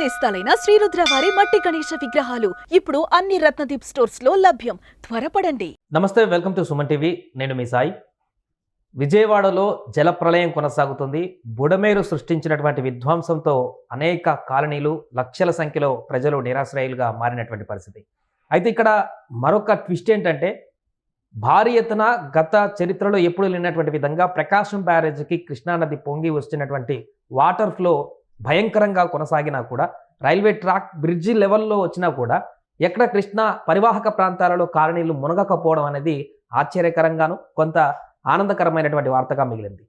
నేస్తాలైన శ్రీరుద్ర వారి మట్టి గణేష విగ్రహాలు. ఇప్పుడు అన్ని రత్నదీప్ స్టోర్స్లో లభ్యం. త్వరపడండి. నమస్తే వెల్కమ్ టు సుమన్ టీవీ. నేను మీ సాయి. విజయవాడలో జలప్రలయం కొనసాగుతుంది. బుడమేరు సృష్టించినటువంటి విధ్వంసంతో అనేక కాలనీలు లక్షల సంఖ్యలో ప్రజలు నిరాశ్రయులుగా మారినటువంటి పరిస్థితి. అయితే ఇక్కడ మరొక ట్విస్ట్ ఏంటంటే భారీ ఎత్తున గత చరిత్రలో ఎప్పుడు లేనటువంటి విధంగా ప్రకాశం బ్యారేజ్కి కృష్ణానది పొంగి వస్తున్నటువంటి వాటర్ ఫ్లో భయంకరంగా కొనసాగినా కూడా రైల్వే ట్రాక్ బ్రిడ్జి లెవెల్లో వచ్చినా కూడా ఎక్కడ కృష్ణా పరివాహక ప్రాంతాలలో కాలనీలు మునగకపోవడం అనేది ఆశ్చర్యకరంగాను కొంత ఆనందకరమైనటువంటి వార్తగా మిగిలింది.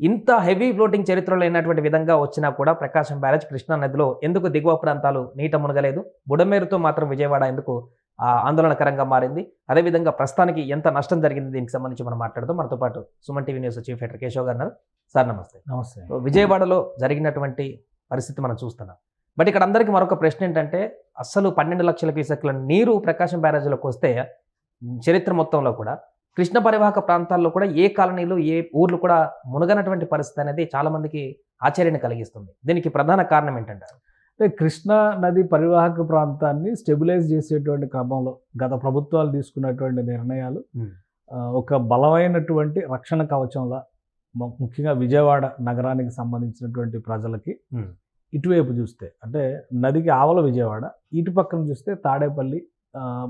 ఇంత హెవీ ఫ్లోటింగ్ చరిత్రలో లేనటువంటి విధంగా వచ్చినా కూడా ప్రకాశం బ్యారేజ్ కృష్ణా నదిలో ఎందుకు దిగువ ప్రాంతాలు నీట మునగలేదు? బుడమేరుతో మాత్రం విజయవాడ ఎందుకు ఆందోళనకరంగా మారింది? అదేవిధంగా ప్రస్తుతానికి ఎంత నష్టం జరిగింది? దీనికి సంబంధించి మనం మాట్లాడుతూ మనతో పాటు Suman TV news chief editor Keshav garu. Sir namaste. నమస్తే. విజయవాడలో జరిగినటువంటి పరిస్థితి మనం చూస్తున్నాం. బట్ ఇక్కడ అందరికీ మరొక ప్రశ్న ఏంటంటే అస్సలు పన్నెండు లక్షల క్యూసెక్ల నీరు ప్రకాశం బ్యారేజ్లోకి వస్తే చరిత్ర మొత్తంలో కూడా కృష్ణ పరివాహక ప్రాంతాల్లో కూడా ఏ కాలనీలు ఏ ఊర్లు కూడా మునగనటువంటి పరిస్థితి అనేది చాలా మందికి ఆశ్చర్యాన్ని కలిగిస్తుంది. దీనికి ప్రధాన కారణం ఏంటంటారు? అంటే కృష్ణా నది పరివాహక ప్రాంతాన్ని స్టెబిలైజ్ చేసేటువంటి క్రమంలో గత ప్రభుత్వాలు తీసుకున్నటువంటి నిర్ణయాలు ఒక బలమైనటువంటి రక్షణ కవచంలా ముఖ్యంగా విజయవాడ నగరానికి సంబంధించినటువంటి ప్రజలకి. ఇటువైపు చూస్తే అంటే నదికి ఆవల విజయవాడ ఇటు పక్కన చూస్తే తాడేపల్లి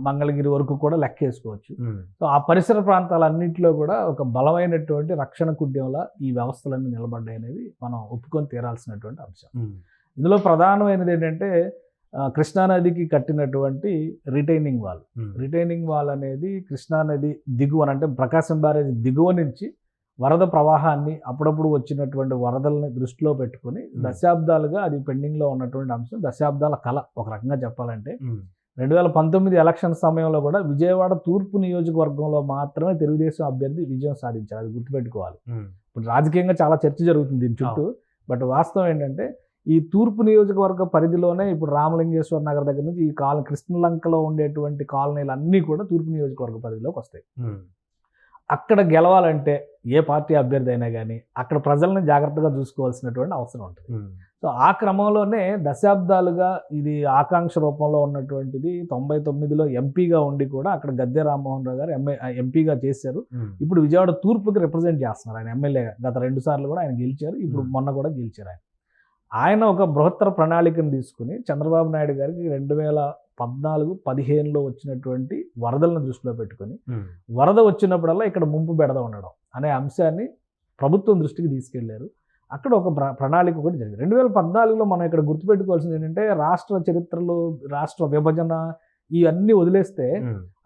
మంగళగిరి వరకు కూడా లెక్క వేసుకోవచ్చు సో ఆ పరిసర ప్రాంతాలన్నింటిలో కూడా ఒక బలమైనటువంటి రక్షణ కుడ్యంలా ఈ వ్యవస్థలన్నీ నిలబడ్డాయి అనేది మనం ఒప్పుకొని తీరాల్సినటువంటి అంశం. ఇందులో ప్రధానమైనది ఏంటంటే కృష్ణానదికి కట్టినటువంటి రిటైనింగ్ వాల్. రిటైనింగ్ వాల్ అనేది కృష్ణానది దిగువన అంటే ప్రకాశం బ్యారేజ్ దిగువ నుంచి వరద ప్రవాహాన్ని అప్పుడప్పుడు వచ్చినటువంటి వరదల్ని దృష్టిలో పెట్టుకొని దశాబ్దాలుగా అది పెండింగ్లో ఉన్నటువంటి అంశం దశాబ్దాల కళ ఒక రకంగా చెప్పాలంటే. రెండు వేల పంతొమ్మిది ఎలక్షన్ సమయంలో కూడా విజయవాడ తూర్పు నియోజకవర్గంలో మాత్రమే తెలుగుదేశం అభ్యర్థి విజయం సాధించారు. అది గుర్తుపెట్టుకోవాలి. ఇప్పుడు రాజకీయంగా చాలా చర్చ జరుగుతుంది దీని చుట్టూ. బట్ వాస్తవం ఏంటంటే ఈ తూర్పు నియోజకవర్గ పరిధిలోనే ఇప్పుడు రామలింగేశ్వర నగర్ దగ్గర నుంచి ఈ కాల కృష్ణలంకలో ఉండేటువంటి కాలనీలు అన్నీ కూడా తూర్పు నియోజకవర్గ పరిధిలోకి వస్తాయి. అక్కడ గెలవాలంటే ఏ పార్టీ అభ్యర్థి అయినా కానీ అక్కడ ప్రజల్ని జాగ్రత్తగా చూసుకోవాల్సినటువంటి అవసరం ఉంటుంది. సో ఆ క్రమంలోనే దశాబ్దాలుగా ఇది ఆకాంక్ష రూపంలో ఉన్నటువంటిది తొంభై తొమ్మిదిలో ఎంపీగా ఉండి కూడా అక్కడ గద్దె రామ్మోహన్ రావు గారు ఎంఏ ఎంపీగా చేశారు. ఇప్పుడు విజయవాడ తూర్పుకి రిప్రజెంట్ చేస్తున్నారు ఆయన ఎమ్మెల్యేగా. గత రెండు సార్లు కూడా ఆయన గెలిచారు. ఇప్పుడు. మొన్న కూడా గెలిచారు ఆయన. ఆయన ఒక బృహత్తర ప్రణాళికను తీసుకుని చంద్రబాబు నాయుడు గారికి రెండు వేల పద్నాలుగు పదిహేనులో వచ్చినటువంటి వరదలను దృష్టిలో పెట్టుకొని వరద వచ్చినప్పుడల్లా ఇక్కడ ముంపు బెడద ఉండడం అనే అంశాన్ని ప్రభుత్వం దృష్టికి తీసుకెళ్ళారు. అక్కడ ఒక ప్ర- ప్రణాళిక కూడా జరిగింది. రెండు వేల పద్నాలుగులో మనం ఇక్కడ గుర్తుపెట్టుకోవాల్సింది ఏంటంటే రాష్ట్ర చరిత్రలు రాష్ట్ర విభజన ఇవన్నీ వదిలేస్తే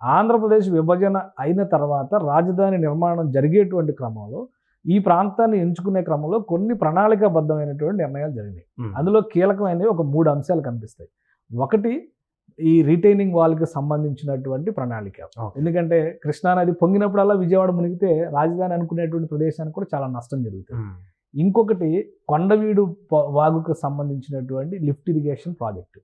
ఆంధ్రప్రదేశ్ విభజన అయిన తర్వాత రాజధాని నిర్మాణం జరిగేటువంటి క్రమంలో ఈ ప్రాంతాన్ని ఎంచుకునే క్రమంలో కొన్ని ప్రణాళికాబద్ధమైనటువంటి నిర్ణయాలు జరిగినాయి. అందులో కీలకమైనవి ఒక మూడు అంశాలు కనిపిస్తాయి. ఒకటి ఈ రిటైనింగ్ వాల్కి సంబంధించినటువంటి ప్రణాళిక. ఎందుకంటే కృష్ణానది పొంగినప్పుడల్లా విజయవాడ మునిగితే రాజధాని అనుకునేటువంటి ప్రదేశానికి కూడా చాలా నష్టం జరుగుతుంది. ఇంకొకటి కొండవీడు వాగుకు సంబంధించినటువంటి లిఫ్ట్ ఇరిగేషన్ ప్రాజెక్టు.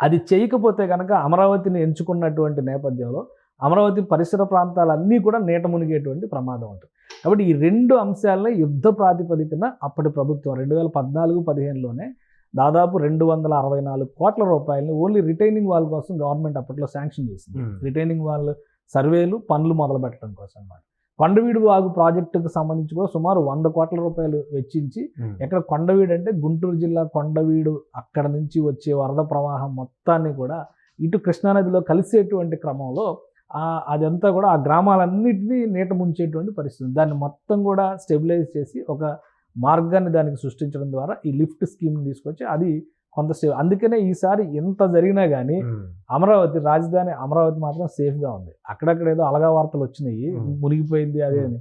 అది చేయకపోతే కనుక అమరావతిని ఎంచుకున్నటువంటి నేపథ్యంలో అమరావతి పరిసర ప్రాంతాలన్నీ కూడా నీట మునిగేటువంటి ప్రమాదం ఉంటుంది. కాబట్టి ఈ రెండు అంశాలని యుద్ధ ప్రాతిపదికన అప్పటి ప్రభుత్వం రెండు వేల పద్నాలుగు పదిహేనులోనే దాదాపు రెండు వందల అరవై నాలుగు కోట్ల రూపాయలని ఓన్లీ రిటైనింగ్ వాల్ కోసం గవర్నమెంట్ అప్పట్లో శాంక్షన్ చేసింది. రిటైనింగ్ వాల్ సర్వేలు పనులు మొదలు పెట్టడం కోసం అన్నమాట. కొండవీడు వాగు ప్రాజెక్టుకు సంబంధించి కూడా సుమారు వంద కోట్ల రూపాయలు వెచ్చించి ఎక్కడ కొండవీడు అంటే గుంటూరు జిల్లా కొండవీడు అక్కడ నుంచి వచ్చే వరద ప్రవాహం మొత్తాన్ని కూడా ఇటు కృష్ణానదిలో కలిసేటువంటి క్రమంలో అదంతా కూడా ఆ గ్రామాలన్నింటినీ నీట ముంచేటువంటి పరిస్థితి దాన్ని మొత్తం కూడా స్టెబిలైజ్ చేసి ఒక మార్గాన్ని దానికి సృష్టించడం ద్వారా ఈ లిఫ్ట్ స్కీమ్ తీసుకొచ్చి అది కొంత స్టే అందుకనే ఈసారి ఎంత జరిగినా కానీ అమరావతి రాజధాని అమరావతి మాత్రం సేఫ్గా ఉంది. అక్కడక్కడ ఏదో అలగా వార్తలు వచ్చినాయి. మునిగిపోయింది అదే అని.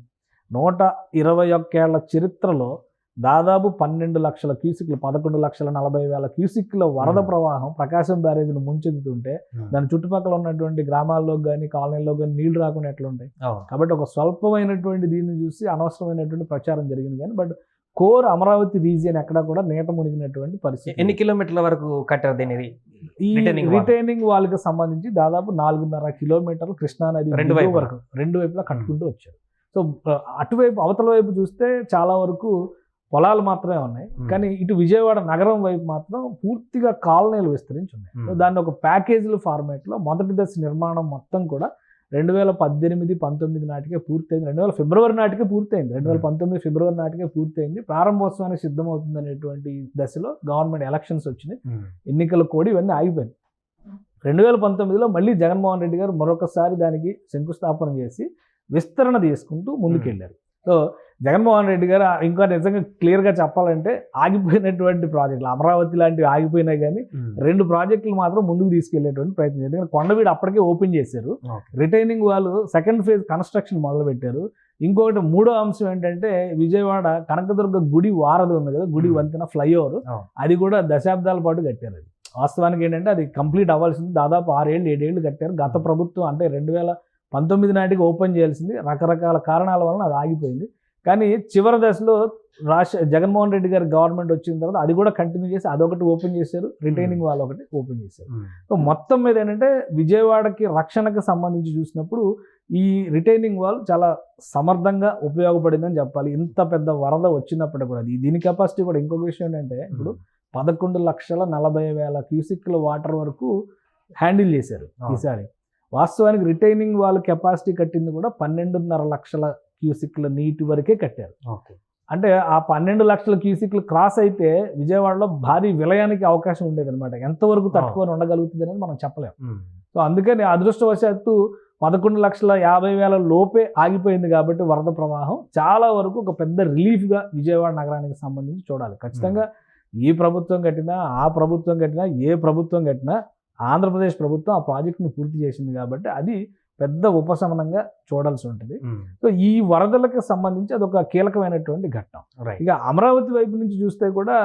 నూట ఇరవై ఒక్కేళ్ళ చరిత్రలో దాదాపు పన్నెండు లక్షల క్యూసిక్లు పదకొండు లక్షల నలభై వేల క్యూసిక్ల వరద Hmm. ప్రవాహం ప్రకాశం బ్యారేజ్ను ముంచెత్తుతుంటే దాని చుట్టుపక్కల ఉన్నటువంటి గ్రామాల్లో కానీ కాలనీల్లో కానీ నీళ్ళు రాకుండా ఎట్లుంటాయి? కాబట్టి ఒక స్వల్పమైనటువంటి దీన్ని చూసి అనవసరమైనటువంటి ప్రచారం జరిగింది కానీ బట్ కోర్ అమరావతి రీజియన్ ఎక్కడా కూడా నీట మునిగినటువంటి పరిస్థితి ఎన్ని కిలోమీటర్ల వరకు కట్టారు దీనిది ఈ. రిటైనింగ్ వాళ్ళకి సంబంధించి దాదాపు నాలుగున్నర కిలోమీటర్లు కృష్ణానది రెండు వైపులా. వరకు రెండు వైపులా కట్టుకుంటూ వచ్చారు. సో అటువైపు అవతల వైపు చూస్తే చాలా వరకు పొలాలు మాత్రమే ఉన్నాయి. కానీ ఇటు విజయవాడ నగరం వైపు మాత్రం పూర్తిగా కాలనీలు విస్తరించి ఉన్నాయి. దాన్ని ఒక ప్యాకేజీల ఫార్మేట్లో మొదటి దశ నిర్మాణం మొత్తం కూడా రెండు వేల పద్దెనిమిది పంతొమ్మిది నాటికే పూర్తయింది. రెండు వేల ఫిబ్రవరి నాటికే పూర్తయింది. రెండు వేల పంతొమ్మిది ఫిబ్రవరి నాటికే పూర్తయింది. ప్రారంభోత్సవానికి సిద్ధమవుతుంది అనేటువంటి దశలో గవర్నమెంట్ ఎలక్షన్స్ వచ్చినాయి. ఎన్నికల కోడి ఇవన్నీ ఆగిపోయింది రెండు వేల పంతొమ్మిదిలో మళ్ళీ జగన్మోహన్ రెడ్డి గారు మరొకసారి దానికి శంకుస్థాపన చేసి విస్తరణ తీసుకుంటూ ముందుకెళ్ళారు. సో జగన్మోహన్ రెడ్డి గారు ఇంకా నిజంగా క్లియర్గా చెప్పాలంటే ఆగిపోయినటువంటి ప్రాజెక్టులు అమరావతి లాంటివి ఆగిపోయినాయి కానీ రెండు ప్రాజెక్టులు మాత్రం ముందుకు తీసుకెళ్ళేటువంటి ప్రయత్నం చేశారు. ఎందుకంటే కొండవీడు అప్పటికే ఓపెన్ చేశారు. రిటైనింగ్ వాళ్ళు సెకండ్ ఫేజ్ కన్స్ట్రక్షన్ మొదలు పెట్టారు ఇంకొకటి మూడో అంశం ఏంటంటే విజయవాడ కనకదుర్గ గుడి వారధి ఉంది కదా గుడి. వంతెన ఫ్లైఓవర్. అది కూడా దశాబ్దాల పాటు కట్టారు అది. వాస్తవానికి ఏంటంటే అది కంప్లీట్ అవ్వాల్సింది దాదాపు ఆరేళ్ళు ఏడేళ్ళు కట్టారు. గత ప్రభుత్వం అంటే రెండు వేల పంతొమ్మిది నాటికి ఓపెన్ చేయాల్సింది రకరకాల కారణాల వలన అది ఆగిపోయింది. కానీ చివరి దశలో రాష్ట్ర జగన్మోహన్ రెడ్డి గారి గవర్నమెంట్ వచ్చిన తర్వాత అది కూడా కంటిన్యూ చేసి అదొకటి ఓపెన్ చేశారు. రిటైనింగ్ వాళ్ళు ఒకటి ఓపెన్ చేశారు. సో మొత్తం మీద ఏంటంటే విజయవాడకి రక్షణకు సంబంధించి చూసినప్పుడు ఈ రిటైనింగ్ వాల్ చాలా సమర్థంగా ఉపయోగపడిందని చెప్పాలి. ఇంత పెద్ద వరద వచ్చినప్పటికీ కూడా ఇది- దీని కెపాసిటీ కూడా ఇంకొక విషయం ఏంటంటే ఇప్పుడు పదకొండు లక్షల నలభై వేల క్యూసిక్ల వాటర్ వరకు హ్యాండిల్ చేశారు. ఈసారి. వాస్తవానికి రిటైనింగ్ వాల్ కెపాసిటీ కట్టింది కూడా పన్నెండున్నర లక్షల క్యూసిక్ల నీటి వరకే కట్టారు. అంటే ఆ పన్నెండు లక్షల క్యూసిక్లు క్రాస్ అయితే విజయవాడలో భారీ విలయానికి అవకాశం ఉండేది అనమాట ఎంతవరకు తట్టుకొని ఉండగలుగుతుంది అనేది మనం చెప్పలేం. సో అందుకని అదృష్టవశాత్తు పదకొండు లక్షల యాభై వేల లోపే ఆగిపోయింది కాబట్టి వరద ప్రవాహం చాలా వరకు ఒక పెద్ద రిలీఫ్గా విజయవాడ నగరానికి సంబంధించి చూడాలి. ఖచ్చితంగా ఈ ప్రభుత్వం కట్టినా ఆ ప్రభుత్వం కట్టినా ఏ ప్రభుత్వం కట్టినా ఆంధ్రప్రదేశ్ ప్రభుత్వం ఆ ప్రాజెక్టును పూర్తి చేసింది కాబట్టి అది పెద్ద ఉపశమనంగా చూడాల్సి ఉంటుంది. సో ఈ వరదలకు సంబంధించి అదొక కీలకమైనటువంటి ఘట్టం. ఇక అమరావతి వైపు నుంచి చూస్తే కూడా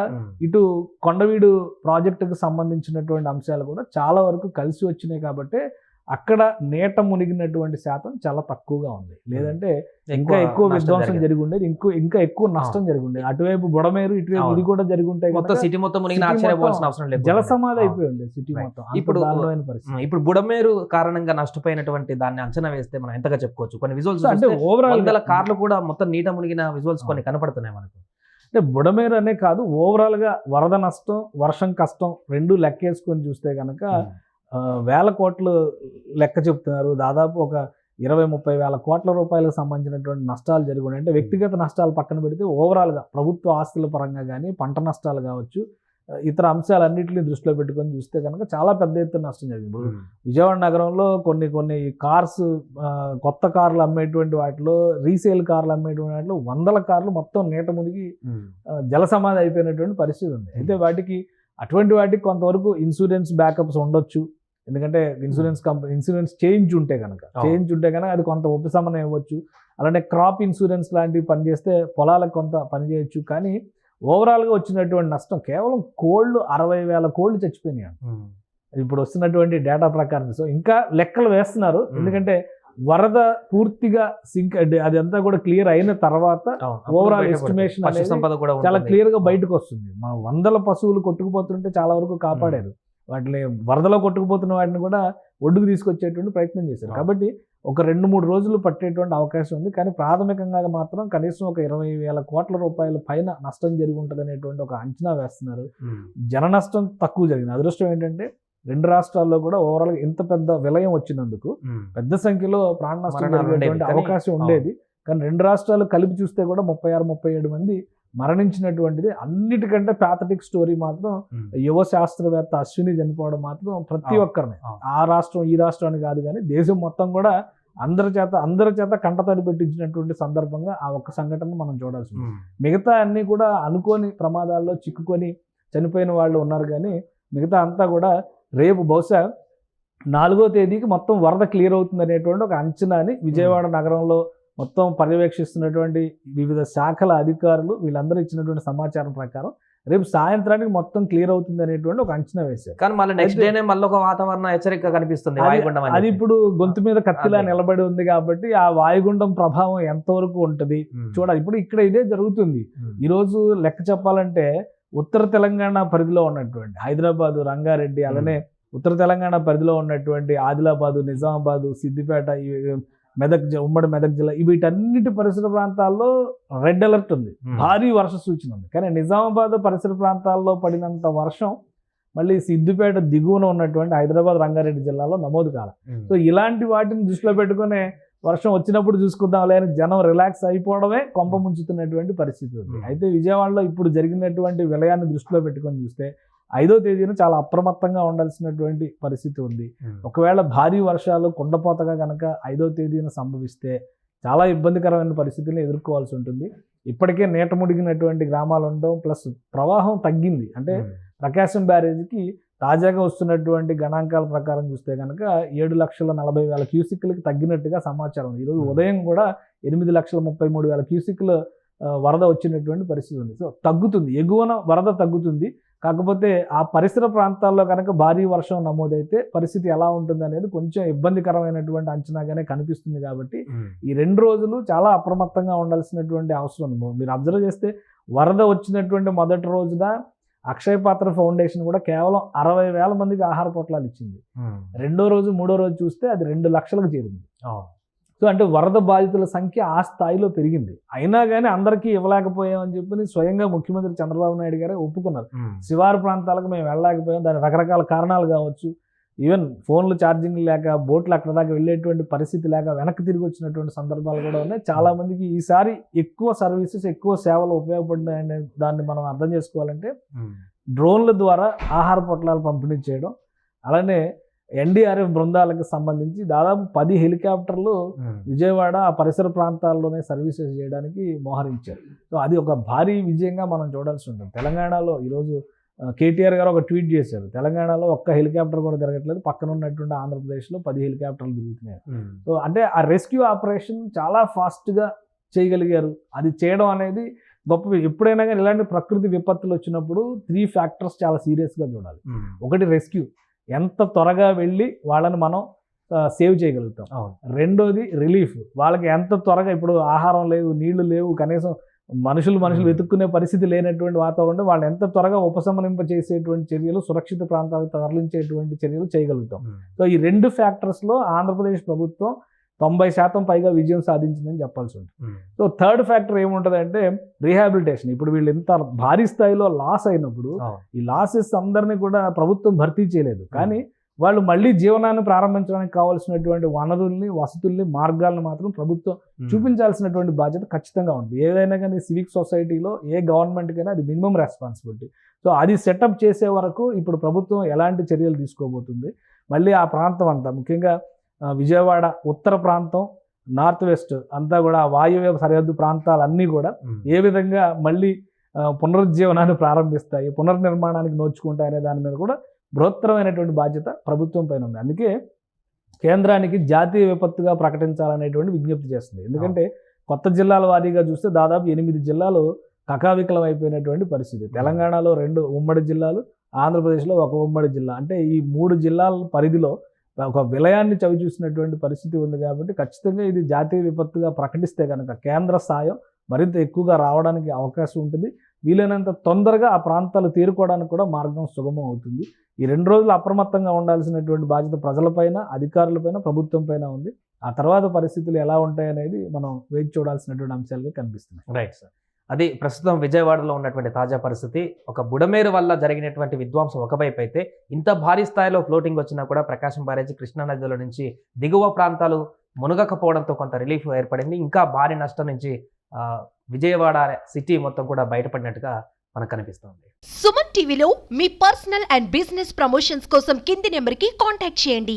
ఇటు కొండవీడు ప్రాజెక్టుకు సంబంధించినటువంటి అంశాలు కూడా చాలా వరకు కలిసి వచ్చినాయి కాబట్టి అక్కడ నీట మునిగినటువంటి శాతం చాలా తక్కువగా ఉంది. లేదంటే ఇంకా ఎక్కువ విధ్వంసం జరిగి ఉండేది ఇంకో ఇంకా ఎక్కువ నష్టం జరిగి ఉండేది అటువైపు బుడమేరు ఇటువైపు. ఇది కూడా జరిగి ఉంటాయి మొత్తం సిటీ మొత్తం మునిగిన ఆశ్చర్యపోవాల్సిన అవసరం లేదు జల సమాధి అయిపోయి ఉంది సిటీ. మొత్తం. ఇప్పుడు- ఇప్పుడు బుడమేరు కారణంగా నష్టపోయినటువంటి దాన్ని అంచనా వేస్తే మనం ఎంతగా చెప్పుకోవచ్చు? కొన్ని విజువల్స్ అంటే ఓవరాల్ వందల కార్లు కూడా మొత్తం నీట మునిగిన విజువల్స్ కొన్ని కనపడుతున్నాయి మనకు. అంటే బుడమేరు అనే కాదు ఓవరాల్గా వరద నష్టం వర్షం కష్టం రెండు లెక్కేసుకొని చూస్తే కనుక వేల కోట్లు లెక్క చెప్తున్నారు. దాదాపు ఒక ఇరవై ముప్పై వేల కోట్ల రూపాయలకు సంబంధించినటువంటి నష్టాలు జరిగి ఉన్నాయి అంటే వ్యక్తిగత నష్టాలు పక్కన పెడితే ఓవరాల్గా ప్రభుత్వ ఆస్తుల పరంగా కానీ పంట నష్టాలు కావచ్చు ఇతర అంశాలన్నింటినీ దృష్టిలో పెట్టుకొని చూస్తే కనుక చాలా పెద్ద ఎత్తున నష్టం జరిగింది. ఇప్పుడు విజయవాడ నగరంలో కొన్ని కొన్ని కార్స్ కొత్త కార్లు అమ్మేటువంటి వాటిలో రీసేల్ కార్లు అమ్మేటువంటి వాటిలో వందల కార్లు మొత్తం నీట మునిగి ఆ, జల సమాధి అయిపోయినటువంటి పరిస్థితి ఉంది. అయితే వాటికి అటువంటి వాటికి కొంతవరకు ఇన్సూరెన్స్ బ్యాకప్స్ ఉండొచ్చు. ఎందుకంటే ఇన్సూరెన్స్ కంపెనీ ఇన్సూరెన్స్ చేంజ్ ఉంటే కనుక. చేంజ్ ఉంటే కనుక అది కొంత ఉపశమనం ఇవ్వచ్చు. అలానే క్రాప్ ఇన్సూరెన్స్ లాంటివి పనిచేస్తే పొలాలకు కొంత పని చేయొచ్చు. కానీ ఓవరాల్గా వచ్చినటువంటి నష్టం కేవలం కోళ్ళు అరవై వేల కోళ్ళు చచ్చిపోయినాయి ఇప్పుడు వస్తున్నటువంటి డేటా ప్రకారం. సో ఇంకా లెక్కలు వేస్తున్నారు. Hmm. ఎందుకంటే వరద పూర్తిగా సింక్ అదంతా కూడా క్లియర్ అయిన తర్వాత సంపద కూడా చాలా. క్లియర్గా బయటకు వస్తుంది. మన వందల పశువులు కొట్టుకుపోతుంటే చాలా వరకు కాపాడారు. వాటిని వరదలో కొట్టుకుపోతున్న వాటిని కూడా ఒడ్డుకు తీసుకొచ్చేటువంటి ప్రయత్నం చేశారు. కాబట్టి ఒక రెండు మూడు రోజులు పట్టేటువంటి అవకాశం ఉంది. కానీ ప్రాథమికంగా మాత్రం కనీసం ఒక ఇరవై వేల కోట్ల రూపాయల పైన నష్టం జరిగి ఉంటుంది అనేటువంటి ఒక అంచనా వేస్తున్నారు. జన నష్టం తక్కువ జరిగింది. అదృష్టం ఏంటంటే రెండు రాష్ట్రాల్లో కూడా ఓవరాల్ ఇంత పెద్ద విలయం వచ్చినందుకు. పెద్ద సంఖ్యలో ప్రాణ నష్టం అవకాశం ఉండేది. కానీ రెండు రాష్ట్రాలు కలిపి చూస్తే కూడా ముప్పై ఆరు ముప్పై ఏడు మంది మరణించినటువంటిది అన్నిటికంటే ప్యాథటిక్ స్టోరీ మాత్రం. యువ శాస్త్రవేత్త అశ్విని చనిపోవడం మాత్రం ప్రతి ఒక్కరిని. ఆ రాష్ట్రం ఈ రాష్ట్రం అని కాదు కానీ దేశం మొత్తం కూడా అందరి చేత అందరి చేత కంటతడి పెట్టించినటువంటి సందర్భంగా ఆ ఒక్క సంఘటన మనం చూడాల్సి ఉంది ఉమ్. మిగతా అన్ని కూడా అనుకోని ప్రమాదాల్లో చిక్కుకొని చనిపోయిన వాళ్ళు ఉన్నారు కానీ మిగతా అంతా కూడా రేపు బహుశా నాలుగో తేదీకి మొత్తం వరద క్లియర్ అవుతుంది అనేటువంటి ఒక అంచనాని విజయవాడ నగరంలో మొత్తం పర్యవేక్షిస్తున్నటువంటి వివిధ శాఖల అధికారులు వీళ్ళందరూ ఇచ్చినటువంటి సమాచారం ప్రకారం రేపు సాయంత్రానికి మొత్తం క్లియర్ అవుతుంది అనేటువంటి ఒక అంచనా వేశారు కానీ మళ్ళీ నెక్స్ట్ డేనే మళ్ళీ ఒక వాతావరణ హెచ్చరిక కనిపిస్తుంది అది-. ఇప్పుడు గొంతు మీద కత్తిలా. నిలబడి ఉంది కాబట్టి ఆ వాయుగుండం ప్రభావం ఎంతవరకు ఉంటుంది. చూడాలి ఇప్పుడు ఇక్కడ ఇదే జరుగుతుంది ఉమ్. ఈరోజు లెక్క చెప్పాలంటే ఉత్తర తెలంగాణ పరిధిలో ఉన్నటువంటి హైదరాబాదు రంగారెడ్డి అలానే ఉత్తర తెలంగాణ పరిధిలో ఉన్నటువంటి ఆదిలాబాదు నిజామాబాదు సిద్దిపేట ఈ మెదక్ ఉమ్మడి మెదక్ జిల్లా వీటన్నిటి పరిసర ప్రాంతాల్లో రెడ్ అలర్ట్ ఉంది. భారీ వర్ష సూచన ఉంది కానీ నిజామాబాద్ పరిసర ప్రాంతాల్లో పడినంత వర్షం మళ్ళీ సిద్దిపేట దిగువన ఉన్నటువంటి హైదరాబాద్ రంగారెడ్డి జిల్లాలో నమోదు కాల. సో ఇలాంటి వాటిని దృష్టిలో పెట్టుకునే వర్షం వచ్చినప్పుడు చూసుకుందాం లేని జనం రిలాక్స్ అయిపోవడమే కొంప ముంచుతున్నటువంటి పరిస్థితి ఉంది. అయితే విజయవాడలో ఇప్పుడు జరిగినటువంటి విలయాన్ని దృష్టిలో పెట్టుకొని చూస్తే ఐదో తేదీన చాలా అప్రమత్తంగా ఉండాల్సినటువంటి పరిస్థితి ఉంది. ఒకవేళ భారీ వర్షాలు కుండపోతగా కనుక ఐదో తేదీన సంభవిస్తే చాలా ఇబ్బందికరమైన పరిస్థితులను ఎదుర్కోవాల్సి ఉంటుంది. ఇప్పటికే నీట ముడిగినటువంటి గ్రామాలు ఉండడం ప్లస్ ప్రవాహం తగ్గింది. అంటే. ప్రకాశం బ్యారేజ్కి తాజాగా వస్తున్నటువంటి గణాంకాల ప్రకారం చూస్తే కనుక ఏడు లక్షల నలభై వేల క్యూసిక్లకి తగ్గినట్టుగా సమాచారం ఉంది. ఈరోజు. ఉదయం కూడా ఎనిమిది లక్షల ముప్పై మూడు వేల క్యూసిక్ల వరద వచ్చినటువంటి పరిస్థితి ఉంది. సో తగ్గుతుంది. ఎగువన వరద తగ్గుతుంది. కాకపోతే ఆ పరిసర ప్రాంతాల్లో కనుక భారీ వర్షం నమోదైతే పరిస్థితి ఎలా ఉంటుంది అనేది కొంచెం ఇబ్బందికరమైనటువంటి అంచనాగానే కనిపిస్తుంది కాబట్టి. ఈ రెండు రోజులు చాలా అప్రమత్తంగా ఉండాల్సినటువంటి అవసరం ఉంది మీరు అబ్జర్వ్ చేస్తే వరద వచ్చినటువంటి మొదటి రోజున అక్షయ పాత్ర ఫౌండేషన్ కూడా కేవలం అరవై వేల మందికి ఆహార పొట్లాలు ఇచ్చింది. రెండో రోజు మూడో రోజు చూస్తే అది రెండు లక్షలకు చేరింది. సో అంటే వరద బాధితుల సంఖ్య ఆ స్థాయిలో పెరిగింది. అయినా కానీ అందరికీ ఇవ్వలేకపోయామని చెప్పి స్వయంగా ముఖ్యమంత్రి చంద్రబాబు నాయుడు గారే ఒప్పుకున్నారు. శివారు ప్రాంతాలకు మేము వెళ్ళలేకపోయాం. దాని రకరకాల కారణాలు కావచ్చు. ఈవెన్ ఫోన్లు ఛార్జింగ్ లేక బోట్లు అక్కడ దాకా వెళ్ళేటువంటి పరిస్థితి లేక వెనక్కి తిరిగి వచ్చినటువంటి సందర్భాలు కూడా ఉన్నాయి. చాలా మందికి ఈసారి ఎక్కువ సర్వీసెస్ ఎక్కువ సేవలు ఉపయోగపడినాయనే దాన్ని మనం అర్థం చేసుకోవాలంటే. డ్రోన్ల ద్వారా ఆహార పొట్లాలు పంపిణీ చేయడం. అలానే ఎన్డీఆర్ఎఫ్ బృందాలకు సంబంధించి దాదాపు పది హెలికాప్టర్లు ఉమ్. విజయవాడ ఆ పరిసర ప్రాంతాల్లోనే సర్వీసెస్ చేయడానికి మోహరించారు. సో అది ఒక భారీ విజయంగా మనం చూడాల్సి ఉంటుంది. తెలంగాణలో ఈరోజు కేటీఆర్ గారు ఒక ట్వీట్ చేశారు. తెలంగాణలో ఒక్క హెలికాప్టర్ కూడా తిరగట్లేదు. పక్కన ఉన్నటువంటి ఆంధ్రప్రదేశ్లో పది హెలికాప్టర్లు తిరుగుతున్నాయి. ఉమ్. సో అంటే ఆ రెస్క్యూ ఆపరేషన్ చాలా ఫాస్ట్గా చేయగలిగారు. అది చేయడం అనేది గొప్ప ఎప్పుడైనా కానీ ఇలాంటి ప్రకృతి విపత్తులు వచ్చినప్పుడు త్రీ ఫ్యాక్టర్స్ చాలా సీరియస్గా చూడాలి. ఉమ్. ఒకటి రెస్క్యూ. ఎంత త్వరగా వెళ్ళి వాళ్ళని మనం సేవ్ చేయగలుగుతాం. రెండోది రిలీఫ్ వాళ్ళకి ఎంత త్వరగా ఇప్పుడు ఆహారం లేదు నీళ్ళు లేవు కనీసం మనుషులు మనుషులు. వెతుక్కునే పరిస్థితి లేనటువంటి వాతావరణం వాళ్ళు ఎంత త్వరగా ఉపశమనింప చేసేటువంటి చర్యలు సురక్షిత ప్రాంతాలకు తరలించేటువంటి చర్యలు చేయగలుగుతాం. సో ఈ రెండు ఫ్యాక్టర్స్లో ఆంధ్రప్రదేశ్ ప్రభుత్వం తొంభై శాతం పైగా విజయం సాధించిందని చెప్పాల్సి ఉంటుంది. ఉమ్. సో థర్డ్ ఫ్యాక్టర్ ఏముంటుంది అంటే రీహాబిలిటేషన్. ఇప్పుడు వీళ్ళు ఎంత భారీ స్థాయిలో లాస్ అయినప్పుడు. ఈ లాసెస్ అందరినీ కూడా ప్రభుత్వం భర్తీ చేయలేదు. కానీ వాళ్ళు మళ్ళీ జీవనాన్ని ప్రారంభించడానికి కావాల్సినటువంటి వనరుల్ని వసతుల్ని మార్గాలను మాత్రం ప్రభుత్వం ఉమ్. చూపించాల్సినటువంటి బాధ్యత ఖచ్చితంగా ఉంది ఏదైనా కానీ సివిక్ సొసైటీలో ఏ గవర్నమెంట్కైనా అది మినిమం రెస్పాన్సిబిలిటీ. సో అది సెటప్ చేసే వరకు ఇప్పుడు ప్రభుత్వం ఎలాంటి చర్యలు తీసుకోబోతుంది? మళ్ళీ ఆ ప్రాంతం అంతా ముఖ్యంగా విజయవాడ ఉత్తర ప్రాంతం నార్త్ వెస్ట్ అంతా కూడా వాయువ్య సరిహద్దు ప్రాంతాలన్నీ కూడా. ఏ విధంగా మళ్ళీ పునరుజ్జీవనాన్ని ప్రారంభిస్తాయి పునర్నిర్మాణానికి నోచుకుంటాయి అనే దాని మీద కూడా బృహత్తరమైనటువంటి బాధ్యత ప్రభుత్వం పైన ఉంది. అందుకే కేంద్రానికి జాతీయ విపత్తుగా ప్రకటించాలనేటువంటి విజ్ఞప్తి చేస్తుంది. ఎందుకంటే కొత్త జిల్లాల వారీగా చూస్తే దాదాపు ఎనిమిది జిల్లాలు కకావికలం అయిపోయినటువంటి పరిస్థితి. తెలంగాణలో రెండు ఉమ్మడి జిల్లాలు ఆంధ్రప్రదేశ్లో ఒక ఉమ్మడి జిల్లా. అంటే ఈ మూడు జిల్లాల పరిధిలో ఒక విలయాన్ని చవి చూసినటువంటి పరిస్థితి ఉంది కాబట్టి ఖచ్చితంగా ఇది జాతీయ విపత్తుగా ప్రకటిస్తే కనుక కేంద్ర సాయం మరింత ఎక్కువగా రావడానికి అవకాశం ఉంటుంది. వీలైనంత తొందరగా ఆ ప్రాంతాలు తీరుకోవడానికి కూడా మార్గం సుగమం అవుతుంది. ఈ రెండు రోజులు అప్రమత్తంగా ఉండాల్సినటువంటి బాధ్యత ప్రజలపైన అధికారులపైన ప్రభుత్వం పైన ఉంది. ఆ తర్వాత పరిస్థితులు ఎలా ఉంటాయనేది మనం వేచి చూడాల్సినటువంటి అంశాలుగా కనిపిస్తున్నాయి. రైట్ సార్ అది ప్రస్తుతం విజయవాడలో ఉన్నటువంటి తాజా పరిస్థితి. ఒక బుడమేరు వల్ల జరిగినటువంటి విధ్వంసం ఒకవైపు అయితే ఇంత భారీ స్థాయిలో ఫ్లోటింగ్ వచ్చినా కూడా ప్రకాశం బ్యారేజీ కృష్ణా నదిలో నుంచి దిగువ ప్రాంతాలు మునగకపోవడంతో కొంత రిలీఫ్ ఏర్పడింది. ఇంకా భారీ నష్టం నుంచి విజయవాడ సిటీ మొత్తం కూడా బయటపడినట్టుగా మనకు కనిపిస్తుంది. సుమన్ టీవీలో మీ పర్సనల్ అండ్ బిజినెస్ ప్రమోషన్స్ కోసం కింది నెంబర్కి కాంటాక్ట్ చేయండి.